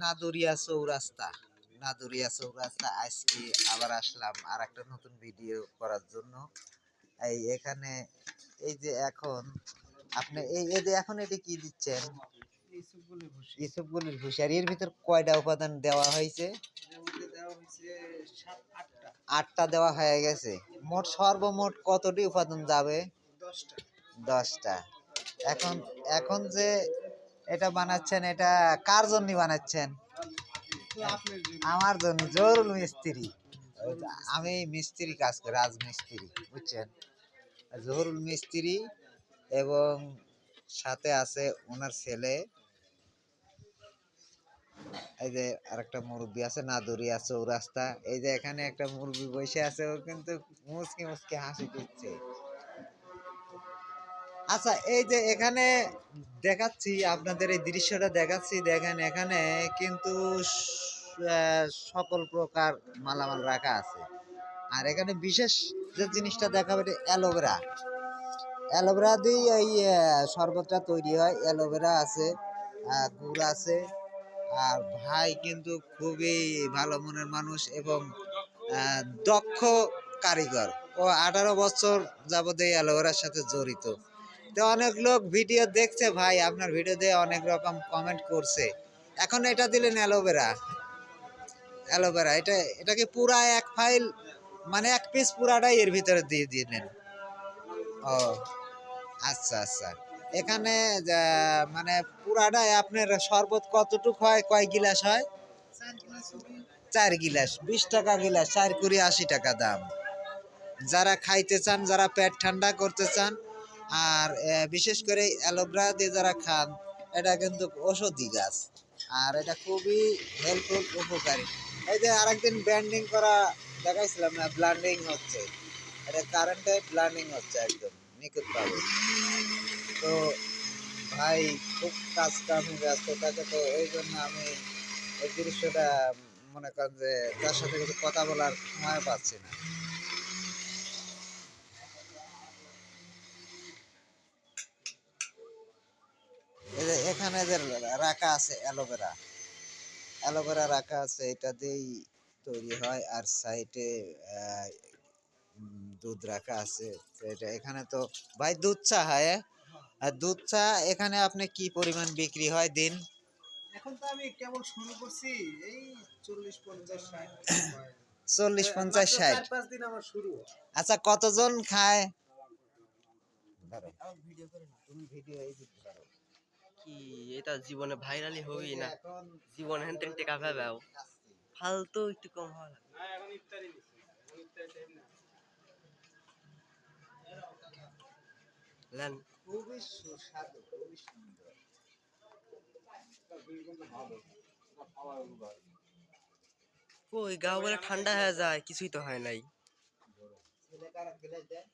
নাদুরিয়া চৌরাস্তা। নাদুরিয়া চৌরাস্তা আজকে আবার আসলাম আর একটা নতুন ভিডিও করার জন্য। এই এখানে এই যে এখন আপনি এই এই যে এখন এটি কি দিচ্ছেন? ইসবগুলির ভুষি আর এর ভিতর কয়টা উপাদান দেওয়া হয়েছে? আটটা দেওয়া হয়ে গেছে। মোট সর্বমোট কতটি উপাদান যাবে? দশটা। এখন এখন যে এটা বানাচ্ছেন, এটা কার জন্য বানাচ্ছেন? আমার জন্য জরুল মিস্ত্রি। আমি মিস্ত্রি কাজ করি, রাজমিস্ত্রি, বুঝছেন? জহুরুল মিস্ত্রি এবং সাথে আছে ওনার ছেলে। এই যে আরেকটা মুরব্বি আছে না দৌড়িয়ে আছে ও রাস্তা এই যে এখানে একটা মুরব্বী বসে আছে, ও কিন্তু মুসকি মুসকি হাসি দিচ্ছে আচ্ছা এই যে এখানে দেখাচ্ছি, আপনাদের এই দৃশ্যটা দেখাচ্ছি, দেখেন এখানে কিন্তু সকল প্রকার মালামাল রাখা আছে। আর এখানে বিশেষ যে জিনিসটা দেখাবে অ্যালোভেরা। অ্যালোভেরা দিয়ে এই শরবতটা তৈরি হয়, অ্যালোভেরা আছে গুড় আছে। আর ভাই কিন্তু খুবই ভালো মনের মানুষ এবং দক্ষ কারিগর। ও আঠারো বছর যাবত এই অ্যালোভেরার সাথে জড়িত। তো অনেক লোক ভিডিও দেখছে, ভাই, আপনার ভিডিও দিয়ে অনেক রকম কমেন্ট করছে। এখন এটা দিলেন অ্যালোভেরা। অ্যালোভেরা, এটা এটাকে পুরা এক ফাইল মানে এক পিস পুরাটাই এর ভিতরে দিয়ে দিলেন। ও আচ্ছা আচ্ছা। এখানে মানে পুরাটাই আপনার শরবত কতটুক হয়? কয় গিলাস হয়? চার গিলাস, বিশ টাকা গিলাস, চার কুড়ি আশি টাকা দাম। যারা খাইতে চান, যারা পেট ঠান্ডা করতে চান আর বিশেষ করে অ্যালোভেরা দিয়ে যারা খান, এটা কিন্তু ঔষধি গাছ। আর এটা খুবই হেল্পফুল উপকারী। এই যে আরেকদিন ব্যান্ডিং করা দেখাইছিলাম না, ব্লান্ডিং হচ্ছে। এটা কারেন্টে ব্লান্ডিং হচ্ছে একদম নিখুঁত পাবে তো ভাই, খুব কাজ কামে ব্যস্ত থাকে তো এই জন্য আমি এই দৃশ্যটা মনে করেন যে তার সাথে কিছু কথা বলার সময় পাচ্ছি না এই যে এখানে যে রাখা আছে অ্যালোভেরা। অ্যালোভেরা রাখা আছে এটা দিয়েই তৈরি হয়। আর সাইডে দুধ রাখা আছে। এটা এখানে তো ভাই দুধ চা হয় আর দুধ চা এখানে আপনি কি পরিমাণ বিক্রি হয় দিন? এখন তো আমি কেবল শুরু করছি এই চল্লিশ পঞ্চাশ ষাট। চল্লিশ পঞ্চাশ ষাট। দিন আমার শুরু আচ্ছা কতজন খায়? তুমি ভিডিও এই যে ধরো। কি এটা জীবনে ভাইরালি হই না। জীবনে হেন তেন টেকা পাবাও ফালতু একটু কম না লেন। খুবই সুস্বাদু খুবই সুন্দর। ওই গাও বলে ঠান্ডা হয়ে যায় কিছুই তো হয় নাই। ছেলে কারা খেলে দেয়।